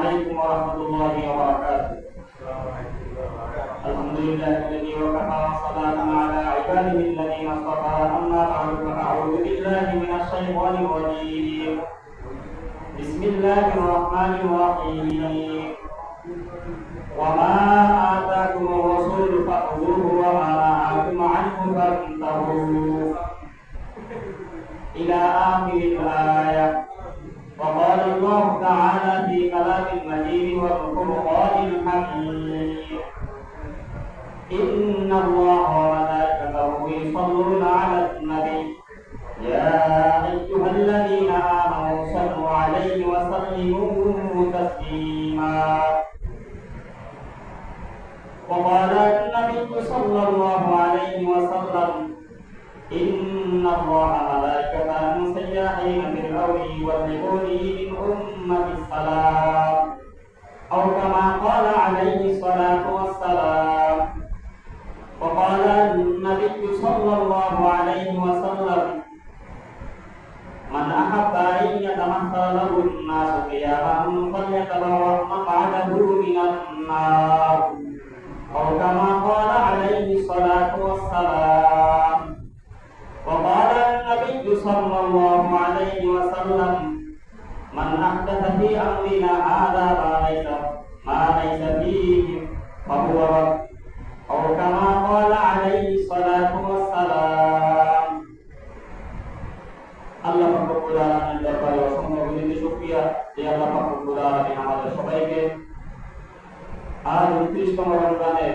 عليكم ورحمة الله وبركاته الحمد لله الذي وكفى وصلاة على عباده الذين اصطفى أما بعد فأعوذ بالله من الشيطان الرجيم بسم الله الرحمن الرحيم وما آتاكم الرسول فخذوه وما نهاكم عنه فانتهوا إلى آخر الآية وقال الله تعالى في كلام المجيد والقرآن الحكيم إن الله وملائكته يصلون على النبي. يا أيها الذين آمنوا صلوا عليه وسلموا تسليما. وقال النبي صلى الله عليه وسلم إن الله ملائكته سياحين في الأرض يبلغوني من أمة السلام أو كما قال عليه الصلاة والسلام وقال النبي صلى الله عليه وسلم من أحب أن يتمثل له الناس قياما فليتبوأ مقعده من النار أو كما قال عليه الصلاة والسلام وقال النبي صلى الله عليه وسلم من أحدث في أمرنا هذا ما ليس ما ليس فيه فهو رد أو كما قال عليه الصلاة والسلام আল্লাহ রব্বুল আলামিনের দরবারে অসংখ্য বিনীত শুকরিয়া যে আল্লাহ রব্বুল আলামিন আমাদের সবাইকে আজ উনত্রিশতম রমজানে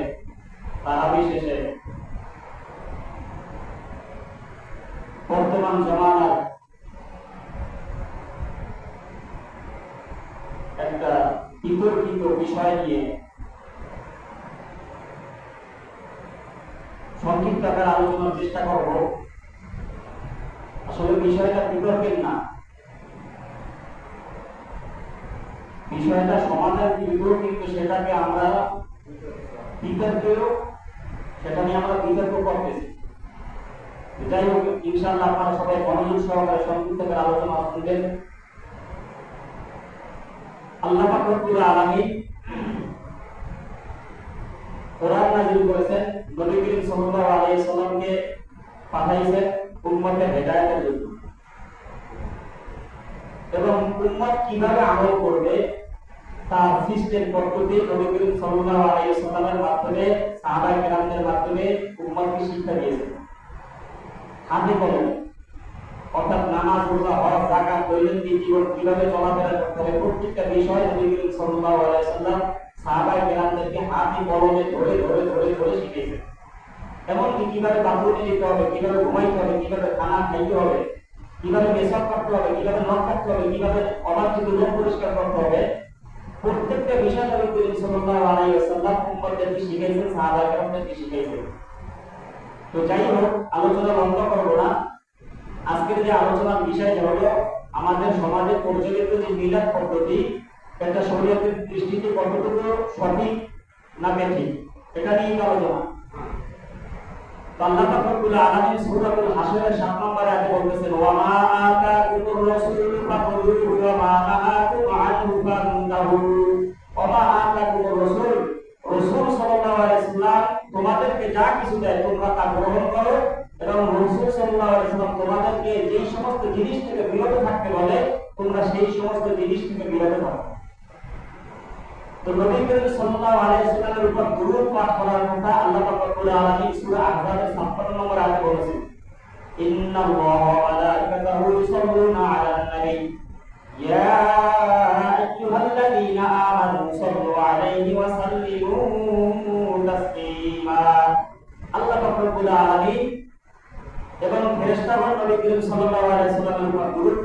তারাবি শেষে বর্তমান জমানার একটা বিতর্কিত বিষয় নিয়ে সংক্ষিপ্ত আকার আলোচনার চেষ্টা করব। আসলে বিষয়টা বিতর্কের না। বিষয়টা সমাজের বিতর্ক, কিন্তু সেটাকে আমরা বিতর্কেও, সেটা নিয়ে আমরা বিতর্ক করতেছি। যাই হোক আপনারা সবাই মনোযোগ সহকারে করে আলোচনা শুনবেন আল্লাহ কোরআন নাযিল নবী করিম সাল্লাল্লাহু আলাইহি সাল্লামকে উম্মতের হেদায়েতের জন্য। এবং উম্মত কীভাবে আমল করবে, তার সিস্টেম পদ্ধতি নবী করিম সাল্লাল্লাহু আলাইহি সাল্লামের মাধ্যমে, সাহাবায়ে কেরামদের মাধ্যমে উম্মতকে শিক্ষা দিয়েছেন। হাতে কলমে অর্থাৎ নামাজ রোজা হজ, যাকাত, দৈনন্দিন জীবন কীভাবে চলাফেরা করতে হবে, প্রত্যেকটা বিষয় নবী করিম সাল্লাল্লাহু আলাইহি সাল্লাম সাহাবায়ে কেরামদেরকে কলমে ধরে ধরে ধরে ধরে শিখিয়েছেন। এমনকি কীভাবে যেতে হবে, কীভাবে ঘুমাইতে হবে, কীভাবে খানা খাইতে হবে, কীভাবে পেশাব করতে হবে, কীভাবে নখ কাটতে হবে, কীভাবে অবাঞ্ছিত লোক পরিষ্কার করতে হবে, প্রত্যেকটা বিষয় নবী করিম সাল্লাল্লাহু আলাইহি ওয়াসাল্লাম উম্মতদেরকে শিখিয়েছেন, সাহাবায়ে কেরামদেরকে শিখিয়েছেন। তো যাই হোক, আলোচনা বন্ধ করব না। আজকের যে আলোচনার বিষয় হলো আমাদের সমাজে প্রচলিত যে মিলাদ পদ্ধতি, এটা শরীয়তের দৃষ্টিতে কতটুকু সঠিক না বেঠিক, এটা নিয়ে আলোচনা। আল্লাহ রব্বুল আলামিন সূরাতুল হাসরের 7 নম্বরে আয়াতে বলতেছেন ওয়া মা আতাকুমুর রাসূলু ফাখুযুহু ওয়া মা নাহাকুম আনহু ফান্তাহু ওয়া মা আতাকুমুর রাসূল রাসূল সাল্লাল্লাহু আলাইহি ওয়াসাল্লাম তোমাদেরকে যা কিছু দেয় তোমরা তা গ্রহণ করো এবং রাসূল সাল্লাল্লাহু আলাইহি ওয়াসাল্লাম তোমাদেরকে যেই সমস্ত জিনিস থেকে বিরত থাকতে বলে, তোমরা সেই সমস্ত জিনিস থেকে বিরত থাকো। তো নবী করিম সাল্লাল্লাহু আলাইহি ওয়াসাল্লামের উপর দুরূদ পাঠ করার কথা আল্লাহ পাক রব্বুল আলামিন সূরা আহজাবের 56 নম্বর আয়াতে বলেছেন, ইন্নাল্লাহা ওয়া মালাইকাতাহু ইউসাল্লুনা আলান নবী। ইয়া আইয়ুহাল্লাযীনা আমানু সাল্লু আলাইহি ওয়া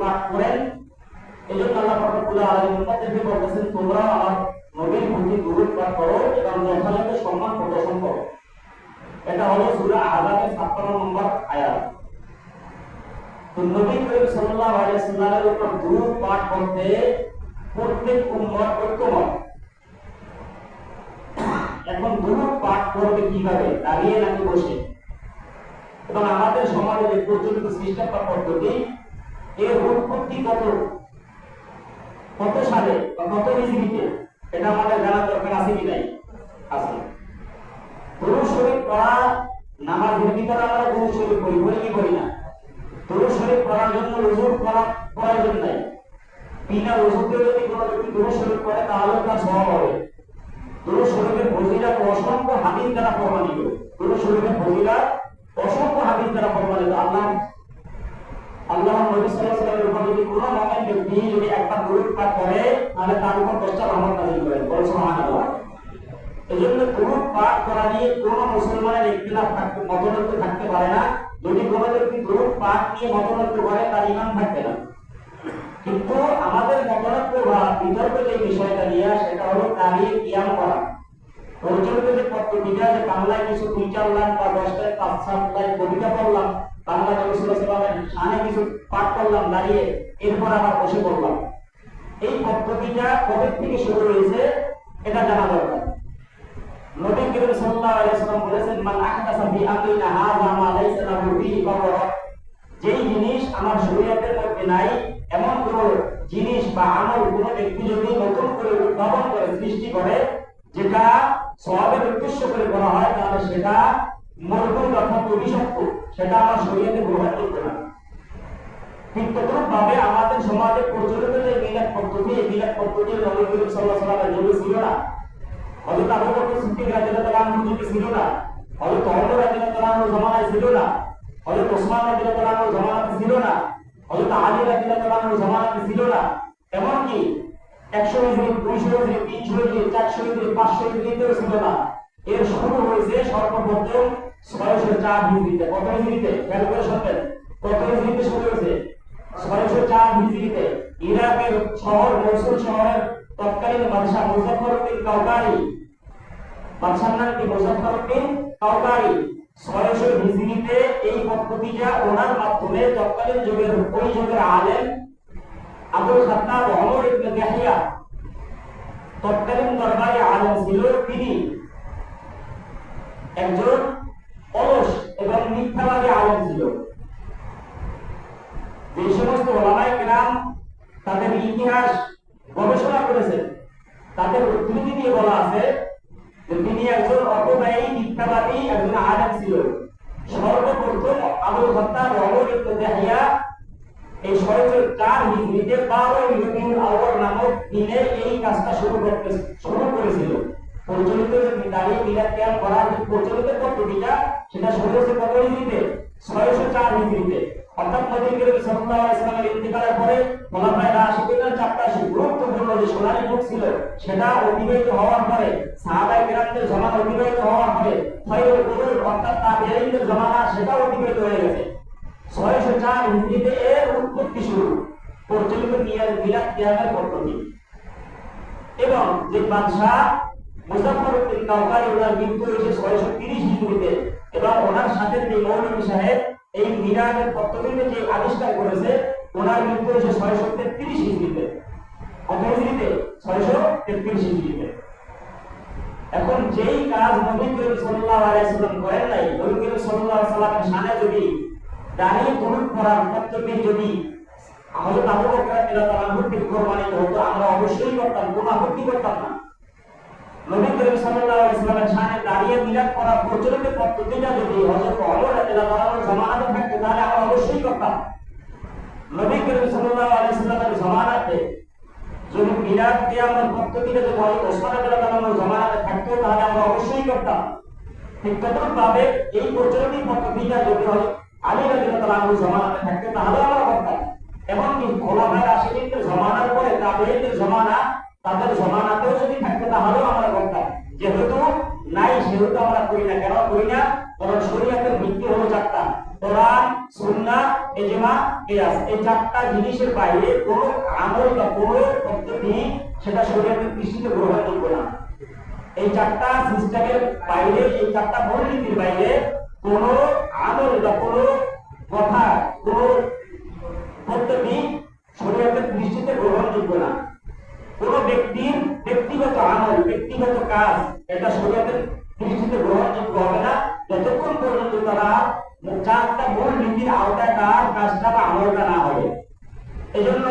পাঠ করেন। এজন্য আল্লাহ পাক রব্বুল আলামিন উম্মতদেরকে বলতেছেন, তোমরা আমার নবীর প্রতি দুরূদ পাঠ করো এবং যথাযথ সম্মান প্রদর্শন করো। এটা হলো সূরা আযাবের 56 নম্বর আয়াত। তো নবী করিম সাল্লাল্লাহু আলাইহি ওয়াসাল্লামের উপর দুরূদ পাঠ করতে প্রত্যেক এখন দুরূদ পাঠ করবে কীভাবে? দাঁড়িয়ে নাকি বসে? এবং আমাদের সমাজে যে প্রচলিত সিস্টেম বা পদ্ধতি এর উৎপত্তি কত? কত সালে বা কত হিজরিতে এটা আমাদের জানার দরকার আছে কি নাই? আছে। দরুদ শরীফ পড়া নামাজের ভিতরে আমরা দরুদ শরীফ পড়ি বলি কি করি না? দরুদ শরীফ পড়ার জন্য ওযু করা প্রয়োজন নাই। বিনা ওযুতে যদি কোনো ব্যক্তি দরুদ শরীফ পড়ে, তাহলে তার সওয়াব হবে। দরুদ শরীফের ফজিলত অসংখ্য হাদিস দ্বারা প্রমাণিত দরুদ শরীফের ফজিলত অসংখ্য হাদিস দ্বারা প্রমাণিত। আল্লাহ আল্লাহ নবী সাল্লাল্লাহু উপর যদি কোনো মুমিন ব্যক্তি যদি একবার দরুদ পাঠ করে, তাহলে তার উপর দশটা রহমত নাযিল করেন বলে সুবহানাল্লাহ। এজন্য দরুদ পাঠ করা নিয়ে কোনো মুসলমানের ইখতিলাফ থাকতে, মতনৈক্য থাকতে পারে না। যদি কোনো ব্যক্তি দরুদ পাঠ নিয়ে মতনৈক্য করে, তার ঈমান থাকবে না। কিন্তু আমাদের মতনৈক্য বা বিতর্ক যে বিষয়টা নিয়ে সেটা হলো দাঁড়িয়ে কিয়াম করা। প্রচলিত যে পদ্ধতিটা যে বাংলায় কিছু দুই চার লাখ বা দশটায় পাঁচ, সাত লাখ কবিতা পড়লাম বাংলা নবী সাল্লামের শানে কিছু পাঠ করলাম, দাঁড়িয়ে এরপর আবার বসে পড়লাম। এই পদ্ধতিটা কবে থেকে শুরু হয়েছে, এটা জানা দরকার। নবী করিম সাল্লাল্লাহু আলাইহি বলেছেন, মান আহদাসা ফি আমরিনা হাযা মা লাইসা লাহু ফিহি ফাহুয়া যেই জিনিস আমার শরীয়তের মধ্যে নাই, এমন কোন জিনিস বা আমল কোন ব্যক্তি যদি নতুন করে উদ্ভাবন করে, সৃষ্টি করে, যেটা সওয়াবের উদ্দেশ্য করে করা হয়, তাহলে সেটা মরহুম অর্থাৎ অভিশপ্ত সেটা আমার শরীয়তে গ্রহণযোগ্য না ঠিক তদ্রুপ ভাবে আমাদের সমাজে প্রচলিত যে মিলাদ পদ্ধতি, এই মিলাদ যুগে ছিল না। হযরত আবু বকর সিদ্দিক রাদিয়াল্লাহু ছিল না। হযরত ওমর রাদিয়াল্লাহু আনহু জামানায় ছিল না। হযরত ওসমান রাদিয়াল্লাহু আনহু জামানাতে ছিল না। হযরত আলী ছিল না। এমনকি একশো দুইশো তিনশো চারশো পাঁচশো এর শুরু হয়েছে সর্বপ্রথম ছয়শো চার কত কত শুরু হয়েছে ছয়শো চার ইরাকের শহর মসুল শহরের তৎকালীন বাদশাহ মুজাফফরউদ্দিন কাউকারি বাদশার নাম কি মুজাফফরউদ্দিন কাউকারি ছয়শো হিজরিতে এই পদ্ধতিটা ওনার মাধ্যমে তৎকালীন যুগের ওই যুগের আলেম আবুল খাত্তাব ইয়াহইয়া তৎকালীন দরবারে ছিল, তিনি একজন অলস এবং মিথ্যাবাদী ছিল। যে সমস্ত তাদের ইতিহাস গবেষণা করেছেন, তাদের উদ্ধৃতি দিয়ে বলা আছে যে তিনি একজন অপব্যয়ী, মিথ্যাবাদী একজন আলেম ছিল। সর্বপ্রথম আবুল খাত্তাব ওমর ইবনে এই ছয়শো চার হিজরিতে বারো রবিউল আউয়াল নামক দিনে এই কাজটা শুরু করতে শুরু করেছিল। প্রচলিত যে মিলাদ ক্যাম্প করার যে প্রচলিত পদ্ধতিটা সেটা শুরু হয়েছে কত হিজরিতে ছয়শো চার হিজরিতে অর্থাৎ করিম সাল্লাল্লাহু আলাইহি ওয়াসাল্লামের ইন্তেকালের পরে খোলাফায়ে রাশিদিনের চারটা গুরুত্বপূর্ণ যে সোনালী যুগ ছিল, সেটা অতিবাহিত হওয়ার পরে, সাহাবায়ে কেরামদের জামানা অতিবাহিত হওয়ার পরে খয়রুল অর্থাৎ তাবিঈনদের জামানা সেটা অতিবাহিত হয়ে গেছে। ছয়শো চার এর উৎপত্তি শুরু প্রচলিত মিলাদ মিলাদ কিয়ামের পদ্ধতি। এবং যে বাদশাহ মুজাফফরউদ্দিন কাউকারি ওনার মৃত্যু হয়েছে ছয়শো তিরিশ হিজরিতে এবং ওনার সাথে যে মৌলভী সাহেব এই মিলাদের পদ্ধতিতে যে আবিষ্কার করেছে, ওনার মৃত্যু হয়েছে ছয়শো তেত্রিশ হিজরিতে কত হিজরিতে ছয়শো তেত্রিশ হিজরিতে এখন যেই কাজ নবী করিম সাল্লাল্লাহু আলাইহি সাল্লাম করেন নাই, নবী করিম আলাইহি সাল্লামের শানে যদি দাঁড়িয়ে দরুদ পড়ার পদ্ধতি যদি হযরত আবু বকর রাদিয়াল্লাহু আনহু থেকে প্রমাণিত হতো, আমরা অবশ্যই করতাম কোনো আপত্তি করতাম না? নবী করিম সাল্লাল্লাহু আলাইহি সাল্লামের শানে দাঁড়িয়ে মিলাদ করার প্রচলিত পদ্ধতিটা যদি হযরত ওমর রাদিয়াল্লাহু আনহুর জামানাতে থাকতো, তাহলে আমরা অবশ্যই করতাম। নবী করিম সাল্লাল্লাহু আলাইহি সাল্লামের জামানাতে যদি মিলাদ কিয়ামের পদ্ধতিটা যদি হযরত ওসমান রাদিয়াল্লাহু আনহুর জামানাতে থাকতো, তাহলে আমরা অবশ্যই করতাম। ঠিক তদ্রুপভাবে এই প্রচলিত পদ্ধতিটা যদি হয় আলী রাদিয়াল্লাহু আনহু জামানাতে থাকতো, তাহলে আমরা করতাম এমনকি খোলাফায়ে রাশিদিনদের জামানার পরে তাবেঈনদের জামানা, তাদের জামানাতেও যদি থাকতো, তাহলেও আমরা করতাম যেহেতু নাই, সেহেতু আমরা করি না। কেন করি না? কারণ শরীয়তের ভিত্তি হলো চারটা। কোরআন, সুন্নাহ, ইজমা, কিয়াস। এই চারটা জিনিসের বাইরে কোনো আমল বা কোনো পদ্ধতি সেটা শরীয়তের দৃষ্টিতে গ্রহণযোগ্য না। এই চারটা সিস্টেমের বাইরে, এই চারটা মূলনীতির বাইরে কোন আমল বা কোন কথা, কোন পদ্ধতি শরীয়তের দৃষ্টিতে গ্রহণযোগ্য না। কোন ব্যক্তির ব্যক্তিগত আমল, ব্যক্তিগত কাজ, এটা শরীয়তের দৃষ্টিতে গ্রহণযোগ্য হবে না। যতক্ষণ পর্যন্ত তারা চারটা মূল নীতির আওতায় তার কাজটা বা আমলটা না হবে। এই জন্য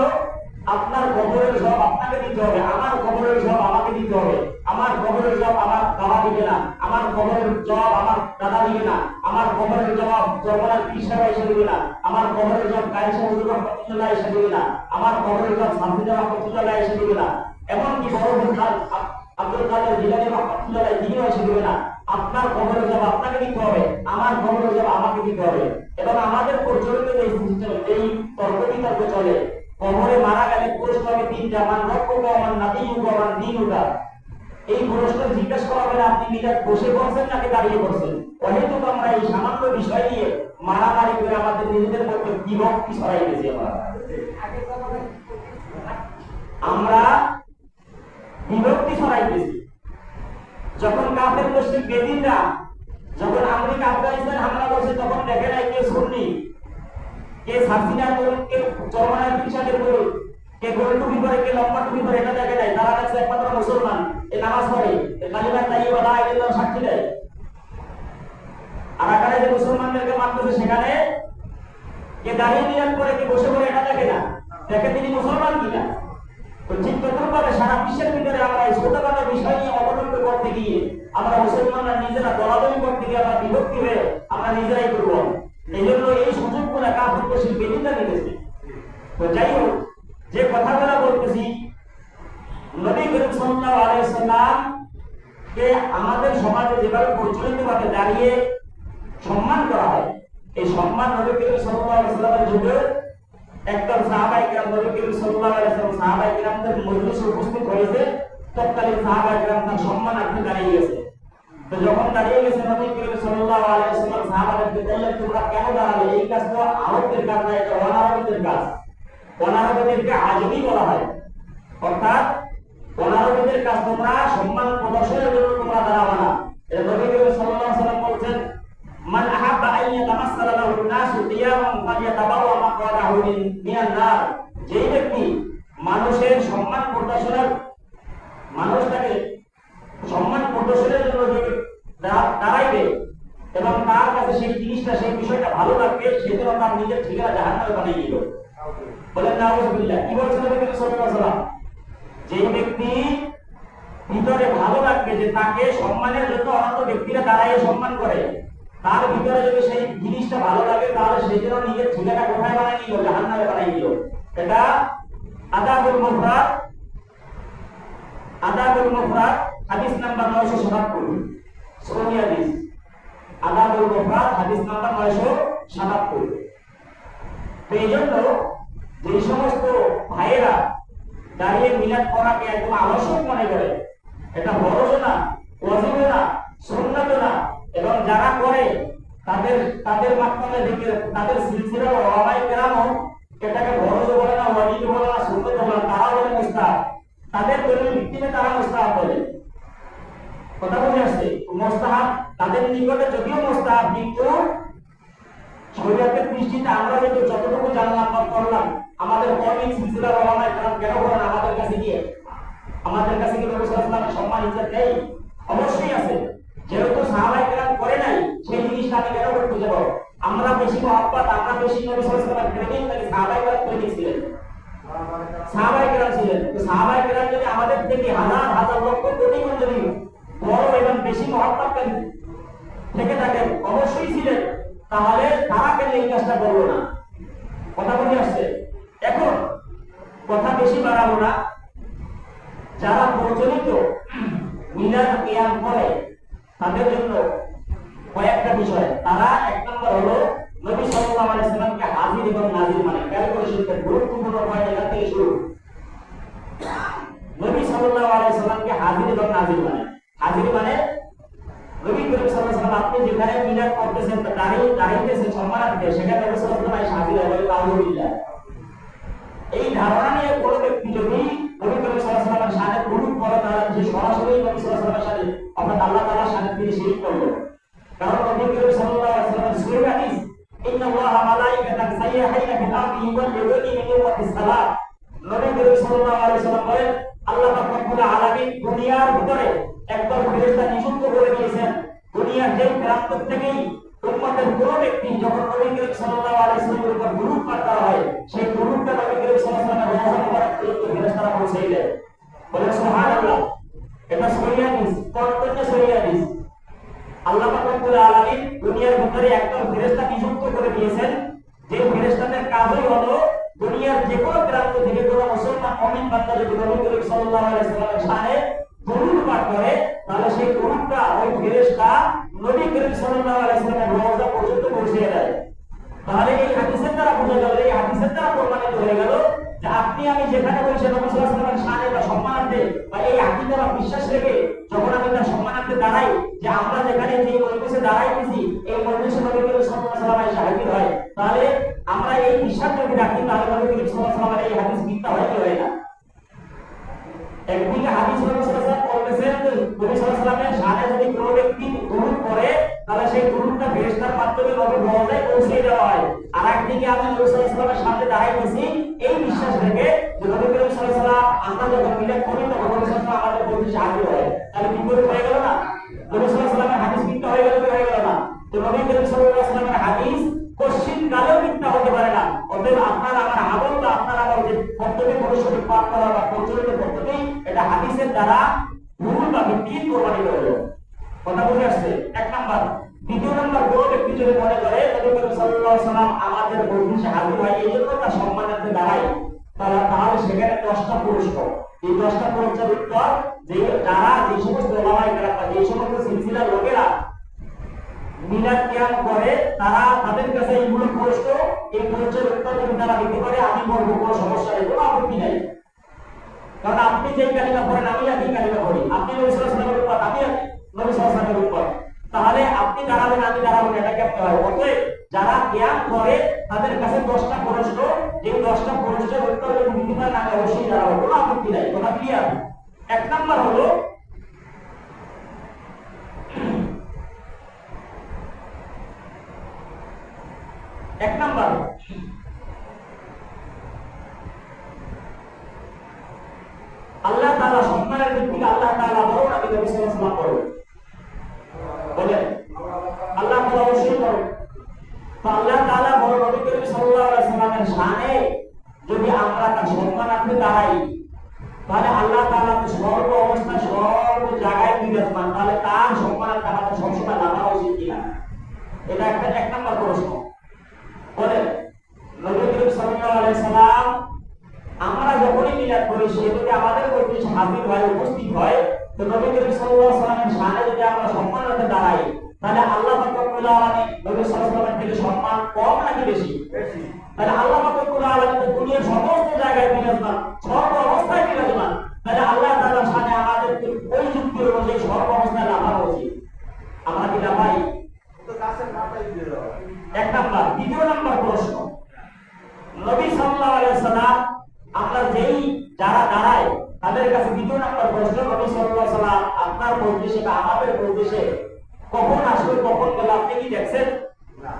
আপনার কবরের সব আপনাকে দিতে হবে। আমার কবরের সব আমাকে দিতে হবে। আমার কবরের সব আমার বাবা দিবে না। আমার কবরের জবাব আমার দাদা দিবে না। আমার কবরের জবাব জবাব পিসারা এসে দিবে না। আমার কবরের কাইসা হুজুর রহমতুল্লাহ এসে দিবে না। আমার কবরের জবাব শান্তিদা রহমতুল্লাহ এসে দিবে না। এমনকি বড় আব্দুল কাদের জিলানি রহমতুল্লাহ তিনিও এসে দিবে না। আপনার কবরের জবাব আপনাকে দিতে হবে। আমার কবরের জবাব আমাকে দিতে হবে। এবং আমাদের প্রচলিত এই তর্ক চলে। কবরে মারা গেলে প্রশ্ন হবে, তিনটা, মান রক্ষ মান নাতি মান দিন উদা এই প্রশ্ন জিজ্ঞেস করা হবে আপনি নিজে বসে করছেন নাকি দাঁড়িয়ে করছেন অহেতু আমরা এই সামান্য বিষয় নিয়ে মারামারি করে আমাদের নিজেদের মধ্যে বিভক্তি ছড়াই দিয়েছি আমরা। আমরা বিভক্তি ছড়াই দিয়েছি। যখন কাফের মুসলিম বেদিনরা, যখন আমেরিকা আফগানিস্তান হামলা করছে, তখন দেখে নাই কে সুন্নি? কে সাসিনা করুন কে চরমানের পিছনে করুন কে গোল টুপি পরে কে লম্বা টুপি পরে এটা দেখে নাই, তারা কাছে একমাত্র মুসলমান, এ নামাজ পড়ে কালিমা তাইয়্যিবা লা ইলাহা সাক্ষী দেয়। আর আকারে যে মুসলমানদেরকে মারতেছে সেখানে কে দাঁড়িয়ে নিয়ত করে, কে বসে পড়ে, এটা দেখে না। দেখে তিনি মুসলমান কিনা? তো ঠিক তদ্রুপভাবে সারা বিশ্বের ভিতরে আমরা এই ছোটখাটো বিষয় নিয়ে অবলম্বন করতে গিয়ে, আমরা মুসলমানরা নিজেরা দলাদলি করতে গিয়ে আমরা বিভক্তি হয়ে আমরা নিজেরাই করব এই জন্য এই তো যাই হোক, যে কথাগুলো বলতেছি, নবী করিম সাল্লাল্লাহু আলাইহি সাল্লাম কে আমাদের সমাজে যেভাবে দাঁড়িয়ে সম্মান করা হয়, এই সম্মান নবী করিম সাল্লাল্লাহু আলাইহি সাল্লামের যুগে একদম সাহাবাই কিরাম, নবী করিম সাল্লাল্লাহু আলাইহি সাল্লাম সাহাবাই কিরামদের মজলিসে উপস্থিত হয়েছে। তৎকালীন সাহাবাই তার সম্মান আপনি দাঁড়িয়ে গেছে। তো যখন দাঁড়িয়ে গেছে নবী করিম সাল্লাল্লাহু আলাইহি সাল্লাম সাহাবাদেরকে বললেন, তোমরা কেন দাঁড়ালে? এই কাজ তো আরবদের কাজ না, এটা অনারবদের কাজ। অনারবদেরকে আজমি বলা হয়। অর্থাৎ অনারবদের কাজ তোমরা সম্মান প্রদর্শনের জন্য তোমরা দাঁড়াবে না। এটা নবী করিম সাল্লাল্লাহু আলাইহি সাল্লাম বলছেন, মান আহাব্বা আন ইয়াতামাssala লাহু an-নাসু কিয়ামান ফালিয়াতাবাওয়া মাকওয়াদাহু মিন মিনান নার। যেই ব্যক্তি মানুষের সম্মান প্রদর্শনের মানুষটাকে সম্মান প্রদর্শনের জন্য যে দা- দাঁড়াইবে এবং তার কাছে সেই জিনিসটা সেই বিষয়টা ভালো লাগবে সেজন্য তার নিজের ঠিকানা জাহান্নামে বানিয়ে দিল বলেন না আউযুবিল্লাহ কি বলছেন নবী সাল্লাল্লাহু আলাইহি ওয়াসাল্লাম যেই ব্যক্তি ভিতরে ভালো লাগবে যে তাকে সম্মানের জন্য অনত ব্যক্তিরা দাঁড়াইয়ে সম্মান করে তার ভিতরে যদি সেই জিনিসটা ভালো লাগে তাহলে সেই জন্য নিজের ঠিকানা কোথায় বানাই নিল জাহান্নামে বানাই নিল এটা আদাবুল মুফরাদ আদাবুল মুফরাদ হাদিস নাম্বার 977 সহি হাদিস। আদাবুল মুফরাদ হাদিস নাম্বার 977 এই জন্য যে সমস্ত ভাইয়েরা দাঁড়িয়ে মিলাদ করাকে একদম আবশ্যক মনে করে, এটা বড় না ওয়াজিব না সুন্নাত না, এবং যারা করে, তাদের তাদের মাধ্যমে দেখে, তাদের সিলসিলা ওলামায়ে কেরামও এটাকে বড় বলে না, ওয়াজিব বলে না সুন্নাত বলে না তারা বলে মুস্তাহাব। তাদের দলিল ভিত্তিতে তারা মুস্তাহাব বলে কথা বুঝে আসছে, মুস্তাহাব তাদের নিকটে যদিও মুস্তাহাব কিন্তু শরীয়তের দৃষ্টিতে আমরা যদি যতটুকু জানলাম বা করলাম, আমাদের কর্মিক সিলসিলা ওলামায়ে কেরাম কেন করেন আমাদের কাছে গিয়ে, আমাদের কাছে কি নবী সাল্লাল্লাহু সম্মান, ইজ্জত নেই। অবশ্যই আছে। যেহেতু সাহাবায়ে কেরাম করে নাই, সেই জিনিসটা আমি কেন করতে যাব আমরা বেশি মহব্বত, আমরা বেশি নবী সাল্লাল্লাহু আলাইহি প্রেমিক নাকি সাহাবায়ে কেরাম প্রেমিক ছিলেন সাহাবায়ে কেরাম ছিলেন। তো সাহাবায়ে কেরাম যদি আমাদের থেকে হাজার হাজার লক্ষ কোটি গুণ যদি বড় এবং বেশি মহব্বত থেকে থাকেন, অবশ্যই ছিলেন, তাহলে তারা কেন এই কাজটা করল না? কথা বুঝে আসছে। এখন কথা বেশি বাড়াবো না। যারা প্রচলিত মিলাদ কিয়াম করে, তাদের জন্য কয়েকটা বিষয়। তারা এক নম্বর হলো, নবী সাল্লাল্লাহু আলাইহি হাজির এবং নাজির মানে খেয়াল করে শুনতে গুরুত্বপূর্ণ পয়েন্ট এখান থেকে শুরু। নবী সাল্লাল্লাহু আলাইহি হাজির এবং নাজির মানে। হাজির মানে নবী করিম সাল্লাল্লাহু আপনি যেখানে মিলাদ করতেছেন দাঁড়িয়ে দাঁড়িয়েছেন আল্লাহ দুনিয়ার ভিতরে একদল ফেরেশতা নিযুক্ত করে দিয়েছেন। দুনিয়ার যেই প্রান্ত থেকেই উম্মতের কোনো ব্যক্তি যখন নবী করিম সাল্লাল্লাহু আলাইহি সাল্লামের উপর দুরূদ পাঠ করা হয়, সেই দুরূদটা নবী করিম সাল্লাল্লাহু আলাইহি পর্যন্ত ফেরেশতারা পৌঁছে দেয় বলে সুবহানাল্লাহ, এটা আল্লাহ পাক রব্বুল আলামিন দুনিয়ার ভিতরে ফেরেশতা নিযুক্ত করে দিয়েছেন। যে ফেরেশতাদের কাজই হলো দুনিয়ার যে কোনো প্রান্ত থেকে কোনো মুসলমান, মুমিন বান্দা যদি নবী করিম সাল্লাল্লাহু আলাইহি ওয়াসাল্লামের শানে সম্মানার্থে দাঁড়াই, যে আমরা যেখানে যে পরিবেশে দাঁড়াইতেছি, এই পরিবেশে নবী করিম হয়। তাহলে আমরা এই বিশ্বাস যদি রাখি তাহলে নবী করিম সাল্লাল্লাহু আলাইহি এই হাদিস মিথ্যা হয় কি হয় না? একদিকে হাদিস নবী বলতেছেন, নবী সাল্লাল্লাহু আলাইহি যদি কোনো ব্যক্তি দুরূদ পড়ে তাহলে সেই দুরূদটা ফেরেশতার মাধ্যমে নবীর রওজায় পৌঁছে দেওয়া হয়। আর একদিকে আমি নবী সাল্লাল্লাহু আলাইহি দাঁড়াইতেছি এই বিশ্বাস রেখে যে নবী করিম সাল্লাল্লাহু আমরা যখন মিলাদ করি, তখন নবী সাল্লাল্লাহু আমাদের পরিবেশে হাজির হয় তাহলে বিপরীত হয়ে গেল না? নবী সাল্লাল্লাহু হাদিস মিথ্যা হয়ে গেল হয়ে গেল না? তো নবী করিম সাল্লাল্লাহু হাদিস কোশ্চিন কালেও মিথ্যা হতে পারে না। অতএব আপনার আমার আমল বা আপনার আমার যে পদ্ধতি ভবিষ্যতে পাঠ করা বা প্রচলিত পদ্ধতি এটা হাদিসের দ্বারা ভুল বা ভিত্তিহীন প্রমাণিত হলো। কথা বুঝে আসছে। এক নাম্বার। দ্বিতীয় নাম্বার কোনো ব্যক্তি যদি মনে করে ওয়াসাল্লাম আমাদের মজলিসে হাজির হয়, এই জন্য তার সম্মানার্থে দাঁড়ায় তাহলে তাহলে সেখানে দশটা পুরস্কার এই দশটা পুরস্কার উত্তর যে যারা যে সমস্ত যে সমস্ত সিলসিলার লোকেরা মিলাদ কিয়াম করে, তারা তাদের কাছে এই মূল প্রশ্ন, এই প্রশ্নের উত্তর যদি তারা দিতে পারে, আমি বলব, কোনো সমস্যা নেই, কোনো আপত্তি নাই। কারণ আপনি যে কালিমা পড়েন, আমি একই কালিমা পড়ি। আপনি নবী আলাইহি উপর আমি নবী আলাইহি উপর তাহলে আপনি দাঁড়াবেন, আমি দাঁড়াবো এটা কেমন হয়? অতএব যারা কিয়াম করে, তাদের কাছে দশটা প্রশ্ন। যে দশটা প্রশ্নের উত্তর যদি দিতে পারেন আমি অবশ্যই দাঁড়াবো, কোনো আপত্তি নাই, কথা ক্লিয়ার এক নাম্বার হলো এক নাম্বার। আল্লাহ তাআলা সম্মানের দিক থেকে আল্লাহ তাআলা বড় নবী নবী সাল্লাল্লাহু আলাইহি বলেন, আল্লাহ তাআলা অবশ্যই বড় তো আল্লাহ তাআলা বড় নবী করিম সাল্লাল্লাহু আলাইহি সাল্লামের শানে যদি আমরা তার সম্মানার্থে দাঁড়াই তাহলে আল্লাহ তাআলা তো সর্ব অবস্থা সর্ব জায়গায় বিরাজমান। তাহলে তার সম্মানার্থে আমাদের সবসময় নামা উচিত কিনা? এটা একটা এক নম্বর প্রশ্ন বলেন নবী করিম সাল্লাল্লাহু আলাইহি সাল্লাম আমরা সে যদি আমাদের মধ্যে হাজির হয় উপস্থিত হয় তো নবী করিম সাল্লাল্লাহু আলাইহি শানে যদি আমরা সম্মান রাখতে দাঁড়াই তাহলে আল্লাহ পাক রব্বুল আলামিন নবী সাল্লাল্লাহু আলাইহি সম্মান কম নাকি বেশি? বেশি। তাহলে আল্লাহ পাক রব্বুল আলামিন দুনিয়ার সমস্ত জায়গায় বিরাজমান সর্ব অবস্থায় বিরাজমান তাহলে আল্লাহ তাআলার শানে আমাদের ওই যুক্তি অনুযায়ী সর্ব অবস্থায় লাভা উচিত আমরা কি লাভাই তো গাছের মাথায় দিয়ে দেওয়া এক নাম্বার দ্বিতীয় নাম্বার প্রশ্ন নবী সাল্লাল্লাহু আলাইহি সাল্লাম আমরা যেই যারা দাঁড়ায় তাদের কাছে দ্বিতীয় নাম্বার প্রশ্ন নবী সাল্লাল্লাহু আলাইহি সাল্লাম আপনার পরিবেশে বা আমাদের পরিবেশে কখন আসবে কখন গেল আপনি কি দেখছেন না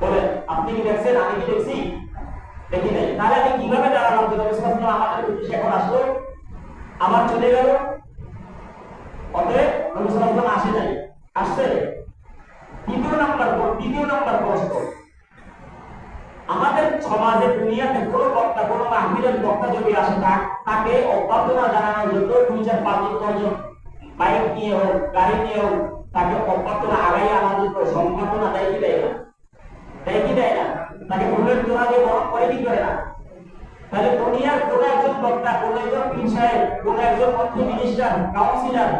বলেন আপনি কি দেখছেন আমি কি দেখছি দেখি নাই তাহলে আমি কীভাবে দাঁড়ালাম যে নবী সাল্লাল্লাহু আলাইহি সাল্লাম আমাদের পরিবেশে এখন আসলো আবার চলে গেল অতএব নবী সাল্লাল্লাহু আলাইহি সাল্লাম আসে নাই আসছে দ্বিতীয় নাম্বার দ্বিতীয় নাম্বার প্রশ্ন আমাদের সমাজে দুনিয়াতে কোনো বক্তা কোনো মাহফিলের বক্তা যদি আসে তা- তাকে অভ্যর্থনা জানানোর জন্য দুই চার পাঁচজন দশজন বাইক নিয়ে হোক গাড়ি নিয়ে হোক তাকে অভ্যর্থনা আগাই আনার জন্য সম্বর্ধনা দেয় কি দেয় না দেয় কি দেয় না তাকে ফুলের তোলা দিয়ে বরণ করে কি করে না তাহলে দুনিয়ার কোন একজন কোন একজন পীর সাহেব কোন একজন মন্ত্রী মিনিস্টার কাউন্সিলর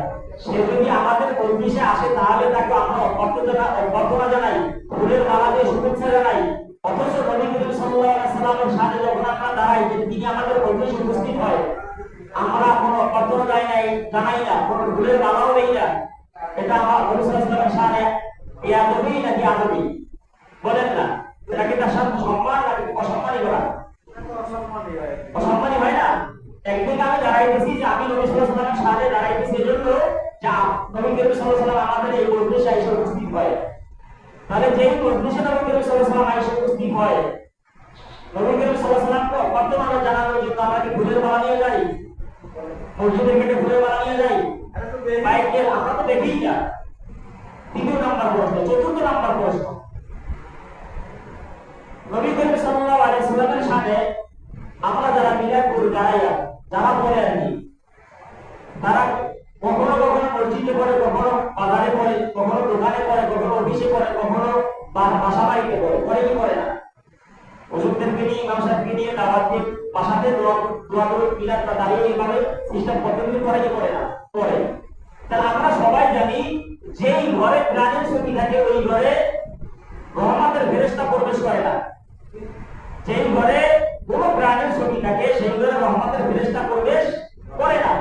সে যদি আমাদের পরিবেশে আসে তাহলে তাকে আমরা অভ্যর্থনা অভ্যর্থনা জানাই ফুলের মালা দিয়ে শুভেচ্ছা জানাই। অথচ নবী করিম সাল্লাল্লাহু আলাইহি সাল্লামের সাথে যখন আমরা দাঁড়াই যে তিনি আমাদের পরিবেশে উপস্থিত হয় আমরা কোনো অভ্যর্থনা জানাই নাই জানাই না কোনো ফুলের মালাও দেই না। এটা আমার নবী সাল্লাল্লাহু আলাইহি সাল্লামের সাথে আদবি নাকি আদবি? বলেন না এটা কি তার সাথে সম্মান নাকি অসম্মানই করা? অসম্মানই হয় না? একদিকে আমি দাঁড়াইতেছি যে আমি নবী সাল্লাল্লাহু আলাইহি ওয়াসাল্লামের সাথে দাঁড়াইতেছি এজন্য যে আপ- নবী করিম সাল্লাল্লাহু আলাইহি ওয়াসাল্লাম আমাদের এই মজলিসে এসে উপস্থিত হয়। তাহলে যেই মজলিসে নবী করিম সাল্লাল্লাহু আলাইহি ওয়াসাল্লাম এসে উপস্থিত হয় নবী করিম সাল্লাল্লাহু আলাইহি ওয়াসাল্লামকে অভ্যর্থনা জানানোর জন্য আমরা কি ফুলের মালা নিয়ে যাই? মসজিদের গেটে ফুলের মালা নিয়ে যাই? তো বাইকে, আমরা তো দেখি না। তৃতীয় নাম্বার প্রশ্ন, চতুর্থ নাম্বার প্রশ্ন। নবী করিম সাল্লাল্লাহু আলাইহি সাল্লামের সাথে আমরা যারা মিলাদ করি যারাই যারা পড়ে আর কি। তারা কখনো কখনো মসজিদে পড়ে, কখনো বাজারে পড়ে, কখনো দোকানে পড়ে, কখনো অফিসে পড়ে, কখনো বাসা বাড়িতে পড়ে পরে কি পড়ে না। ওষুধদেরকে নিয়ে, ইমাম সাহেবকে নিয়ে দিয়ে বাসাতে দোয়া করে দাঁড়িয়ে এইভাবে সিস্টেম করে কি করে না, পড়ে। তাহলে আমরা সবাই জানি, যেই ঘরে প্রাণের থাকে, ওই ঘরে রহমতের ফেরেশতা প্রবেশ করে না। যেই ঘরে কোনো প্রাণের ছবি থাকে, সেই ঘরে রহমতের ফেরেস্তা প্রবেশ করে না।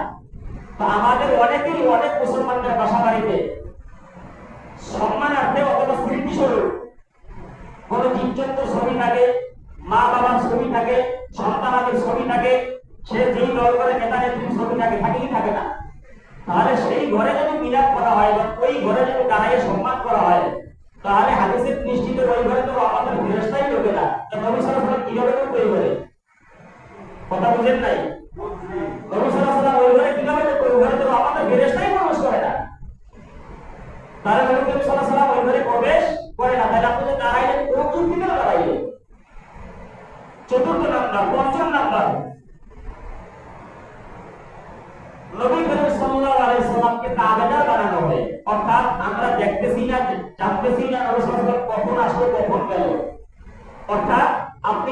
আমাদের অনেকেরই অনেক মুসলমানদের বাসা বাড়িতে সম্মানার্থে অথবা স্মৃতিস্বরূপ কোনো জীবজন্তুর ছবি থাকে মা বাবার ছবি থাকে সন্তানাদের ছবি থাকে সে যেই দল করে নেতা নেত্রীর ছবি থাকে থাকে কি থাকে না তাহলে সেই ঘরে যদি মিলাদ করা হয় বা ওই ঘরে যদি দাঁড়িয়ে সম্মান করা হয় তাহলে হাদিসের দৃষ্টিতে ওই ঘরে তো আমাদের ফেরস্তাই ঢোকে না তো নবী সাল্লাল্লাহু আলাইহি কীভাবে ঢুকবে ওই ঘরে কথা বুঝেন নাই নবী সাল্লাল্লাহু আলাইহি ওই ঘরে কীভাবে ঢুকবে ওই ঘরে তো আমাদের ফেরস্তাই প্রবেশ করে না তাহলে নবী করিম সাল্লাল্লাহু আলাইহি ওই ঘরে প্রবেশ করে না তাহলে আপনি যে দাঁড়াইলেন কোন যুক্তি দিয়ে দাঁড়াইলেন চতুর্থ নাম্বার পঞ্চম নাম্বার নবী করিম সাল্লাল্লাহু আলাইহি সাল্লামকে তাবেদার বানানো হয় অর্থাৎ আমরা দেখতেছি না জানতেছি না নবী সাল্লাল্লাহু আলাইহি কখন আসলো কখন গেল অর্থাৎ আপনি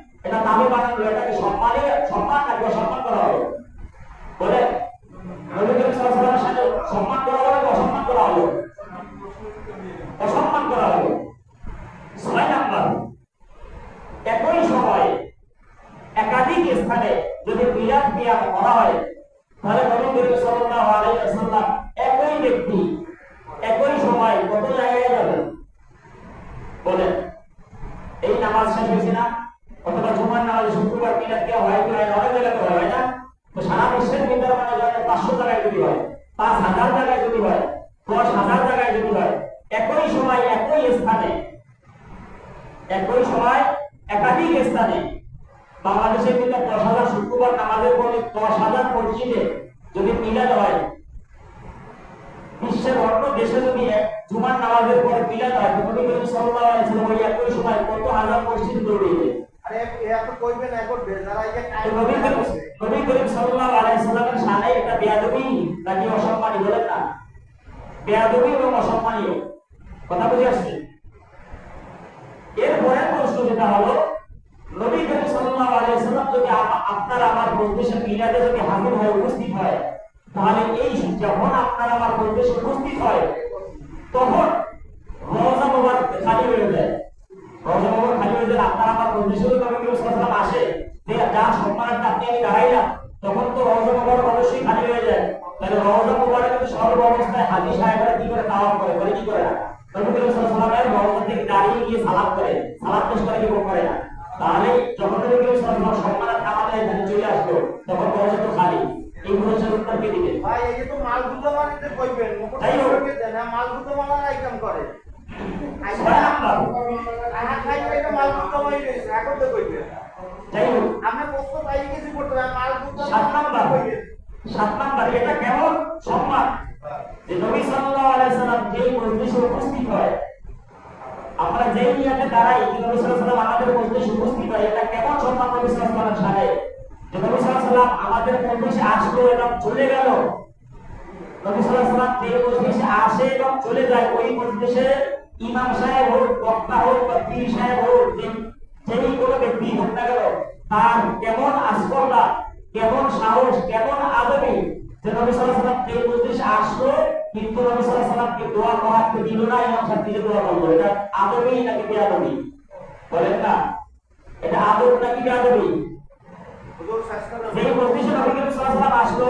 বলেন, এই নামাজ শেষ না অথবা জুমার নামাজ শুক্রবার মিলাদ কিয়াম হয় কি হয়? অনেক জায়গায় হয় না তো সারা বিশ্বের ভিতরে মানে জানে পাঁচশো জায়গায় যদি হয়, পাঁচ হাজার জায়গায় যদি হয়, দশ হাজার জায়গায় যদি হয়, একই সময় একই স্থানে, একই সময় একাধিক স্থানে, বাংলাদেশের ভিতরে দশ হাজার শুক্রবার নামাজের পরে দশ হাজার মসজিদে যদি মিলাদ হয়, বিশ্বের অন্য দেশে যদি এক জুমার নামাজের পরে মিলাদ হয় নবী করিম সাল্লাল্লাহু আলাইহি ওয়াসাল্লাম একই সময় কত হাজার মসজিদ দৌড়ে দিবে আরে এত কইবেন এখন যারা এই যে তো নবী করিম নবী করিম সাল্লাল্লাহু আলাইহি ওয়াসাল্লামের শানে এটা বেয়াদবি নাকি অসম্মানী বলেন না? বেয়াদবি এবং অসম্মানীয়। কথা বুঝে আসছে? এর পরের প্রশ্ন যেটা হলো নবী করিম সাল্লাল্লাহু আলাইহি ওয়াসাল্লাম যদি আপনার আমার পরিবেশে মিলাদে যদি হাজির হয়ে উপস্থিত হয় তাহলে এই যখন আপনার আমার পরিবেশে উপস্থিত হয় তখন রওজা মোবারক খালি হয়ে যায়। রওজা মোবারক খালি হয়ে যায়, আপনার আমার পরিবেশে যদি নবী করিম সাল্লাল্লাহু আসে যার সম্মানার্থে আপনি আমি দাঁড়াইলাম তখন তো রওজা মোবারক অবশ্যই খালি হয়ে যায়। তাহলে রওজা মোবারক কিন্তু সর্ব অবস্থায় হাজি সাহেবরা কি করে তাওয়াফ করে? করে কি করে না? সাল্লাল্লাহু আলাইহি ওয়াসাল্লামের রওজা থেকে দাঁড়িয়ে গিয়ে সালাম করে। সালাম পেশ করে কি করে না? তাহলে যখন ওয়াসাল্লাম সম্মানার্থে আমাদের চলে আসলো, তখন রওজা তো খালি। এই ভাই যে তো মাল মানিতে কইবেন তাই দেন না মালগুলো আইটেম করে। ছয় নাম্বার আনা খাই এটা মালগুলো মারি রইছে এখন তো কইবেন। যাই হোক। আমরা প্রশ্ন পাই গেছি করতে মালগুলো সাত নাম্বার। এটা কেমন? সম্মান। যে নবী সাল্লাল্লাহু আলাইহি সাল্লাম যেই মজলিসে উপস্থিত হয় আমরা যেই নিয়াতে দাঁড়াই যে নবী সাল্লাল্লাহু আলাইহি সাল্লাম আমাদের মজলিসে উপস্থিত হয় এটা কেমন সম্মান নবী সাল্লাল্লাহু আলাইহি সাল্লামের সাথে যে নবী সাল্লাল্লাহু আলাইহি সাল্লাম আমাদের মজলিসে আসলো এবং চলে গেল। নবী সাল্লাম যেই মজলিসে আসে এবং চলে যায়। ওই মজলিসে ইমাম সাহেব হোক, বক্তা হোক বা পীর সাহেব হোক যেই কোনো ব্যক্তি হোক না কেন, তার কেমন আস্পর্ধা, কেমন সাহস, কেমন আদবি যে নবী সাল্লাম যেই মজলিসে আসলো, কিন্তু নবী সাল্লামকে দোয়া করাতে দিল না ইমাম সাহেব নিজে দোয়া করল। এটা আদবি নাকি বেয়াদবি বলেন না। এটা আদব নাকি বেয়াদবি শাস্ত্র যেই মজলিসে নবী করিম সাল্লাল্লাহু আসলো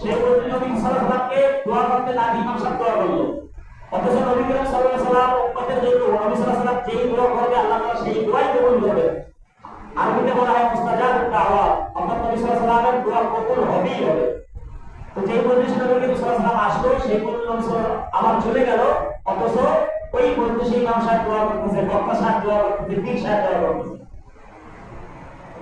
সেই মজলিসে নবী সাল্লাল্লাহু দোয়া করতে না ইমাম সাহেব দোয়া করল। অথচ নবী করিম সাল্লাল্লাহু আলাইহি উম্মতের জন্য নবী সাল্লাল্লাহু যেই দোয়া করবে আল্লাহ তাআলা সেই দোয়াই কবুল করবে। আরবিতে বলা হয় মুস্তাজাব দাওয়া অর্থাৎ নবী সাল্লাল্লাহু আলাইহি দোয়া কবুল হবেই হবে। তো যে পরিবেশে নবী করিম সাল্লাল্লাহু আসলো সেই পরিবেশ আবার চলে গেল অথচ ওই পরিবেশে ইমাম সাহেব দোয়া করতেছে বক্তা সাহেব দোয়া করতেছে পীর সাহেব দোয়া করতেছে হুজুর সন্তানের সঙ্গে সঙ্গে সঙ্গে রাখুন একটা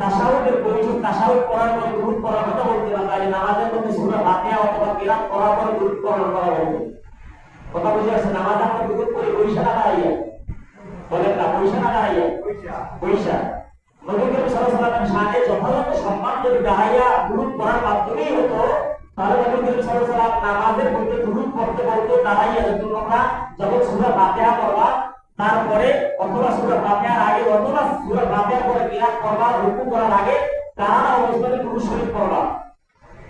তাশাহুদের পরিচয় তাশাহুদ করার পরে দুরূদ করার কথা বলতে তাই নামাজের মধ্যে সূরা ফাতিহা অথবা কিরাত করার পরে দুরূদ করার কথা বলতে কথা বুঝে আসছে? নামাজ আমরা দুরূদ করি পয়সা না দাঁড়াইয়া বলেন না পয়সা না দাঁড়াইয়া পয়সা নবী করিম সাল্লাল্লাহু যথাযথ সম্মান যদি দাঁড়াইয়া দুরূদ করার মাধ্যমেই হতো, তাহলে নামাজের মধ্যে দুরূদ পড়তে বলতো দাঁড়াইয়া যখন তোমরা যখন সূরা ফাতিহা পড়বা তারপরে অথবা সূরা ফাতিহার আগে, অথবা সূরা ফাতিহার পরে কিরাত করবা রুকু করার আগে তারা অবস্থাতে দুরূদ শরীফ পড়বা।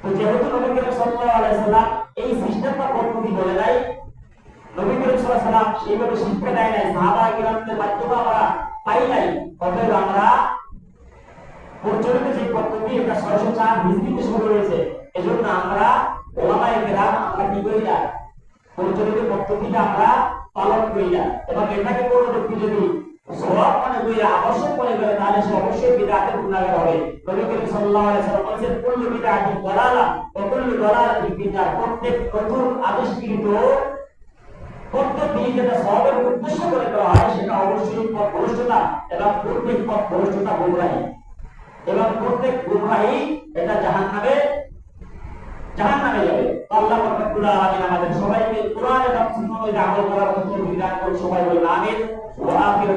তো যেহেতু নবী করিম সাল্লাল্লাহু আলাইহি সাল্লাম এই সিস্টেমটা পদ্ধতি বলে নাই, নবী করিম সাল্লাল্লাহু আলাইহি সাল্লাম সেইভাবে শিক্ষা দেয় নাই, সাহাবা কিরামদের মাধ্যমে আমরা পাই নাই। অতএব আমরা প্রচলিত যে পদ্ধতি, এটা ছয়শো চার হিজরিতে শুরু হয়েছে, এজন্য আমরা ওলামায়ে কেরাম আমরা কি করি না, প্রচলিত পদ্ধতিটা আমরা পালন করি না এবং এটাকে কোনো ব্যক্তি যদি সওয়াব মনে করি আবশ্যক মনে করে তাহলে সে অবশ্যই হবে। নবী করিম বলেছেন, কুল্লু কুল্লু ফিন্নার। প্রত্যেক নতুন আবিষ্কৃত দিন যেটা সবের উদ্দেশ্য করে অবশ্যই এবং প্রত্যেক পথ ভ্রষ্টতা গুমরাহি এবং প্রত্যেক এটা জাহান নামে যাবে সবাইকে কোরআন করার মতো বিধান করে সবাই বলে আমিন। ওয়া আখির